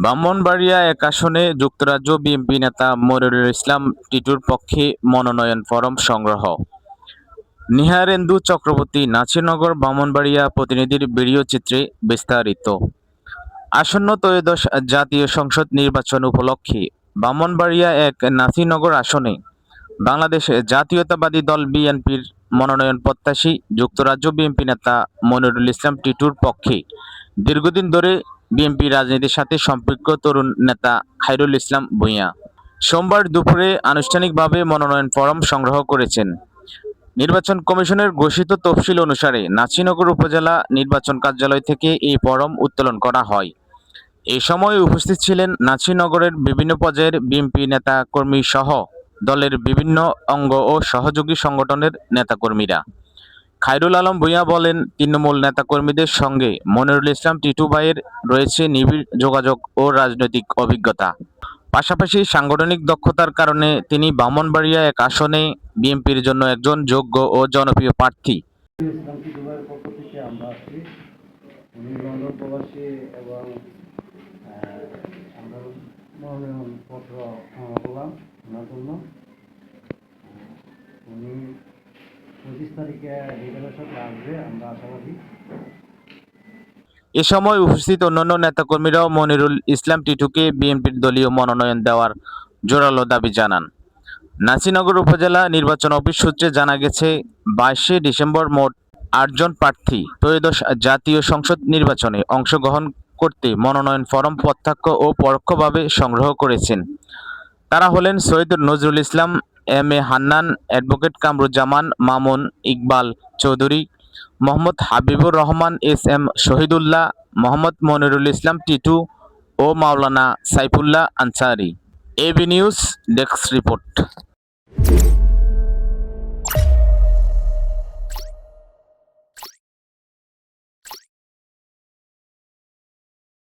ব্রাহ্মণবাড়িয়া এক আসনে যুক্তরাজ্য বিএনপি নেতা মনিরুল ইসলাম টিটুর পক্ষে মনোনয়ন ফরম সংগ্রহ। নিহারেন্দু চক্রবর্তী নাচিরনগর ব্রাহ্মণবাড়িয়া প্রতিনিধির ভিডিও চিত্রে বিস্তারিত। আসন্ন ত্রয়োদশ জাতীয় সংসদ নির্বাচন উপলক্ষে ব্রাহ্মণবাড়িয়া এক নাসিরনগর আসনে বাংলাদেশ জাতীয়তাবাদী দল বিএনপির মনোনয়ন প্রত্যাশী যুক্তরাজ্য বিএনপি নেতা মনিরুল ইসলাম টিটুর পক্ষে দীর্ঘদিন ধরে বিএনপি রাজনীতির সাথে সম্পৃক্ত তরুণ নেতা খায়রুল ইসলাম ভূঁইয়া। সোমবার দুপুরে আনুষ্ঠানিকভাবে মনোনয়ন ফরম সংগ্রহ করেছেন। নির্বাচন কমিশনের ঘোষিত তফসিল অনুসারে নাচিনগর উপজেলা নির্বাচন কার্যালয় থেকে এই ফরম উত্তোলন করা হয়। এই সময় উপস্থিত ছিলেন নাচিনগরের বিভিন্ন পর্যায়ের বিএনপি নেতা কর্মী সহ দলের বিভিন্ন অঙ্গ ও সহযোগী সংগঠনের নেতাকর্মীরা। খায়রুল আলম ভূঁইয়া বলেন, তৃণমূল নেতাকর্মীদের সঙ্গে মনিরুল ইসলাম, টিটু ভাইয়ের রয়েছে নিবিড় যোগাযোগ ও রাজনৈতিক অভিজ্ঞতা। পাশাপাশি সাংগঠনিক দক্ষতার কারণে তিনি ব্রাহ্মণবাড়িয়া এক আসনে বিএনপির জন্য একজন যোগ্য ও জনপ্রিয় প্রার্থী। পঁচিশ তারিখে আসবে, আমরা আশাবাদী এ সময় উপস্থিত অন্যান্য নেতাকর্মীরাও মনিরুল ইসলাম টিটুকে বিএনপির দলীয় মনোনয়ন দেওয়ার জোরালো দাবি জানান। নাসিনগর উপজেলা নির্বাচন অফিস সূত্রে জানা গেছে, বাইশে ডিসেম্বর মোট আটজন প্রার্থী ত্রয়োদশ জাতীয় সংসদ নির্বাচনে অংশগ্রহণ করতে মনোনয়ন ফরম প্রত্যক্ষ ও পরোক্ষভাবে সংগ্রহ করেছেন। তারা হলেন Syed Nazrul Islam M A Hannan, advocate Kamruzzaman, Mamun Iqbal Chowdhury, Mohammad Habibur Rahman S M Shahidullah, Mohammad Monirul Islam Titu O Maulana Saifullah Ansari. AB news desk report.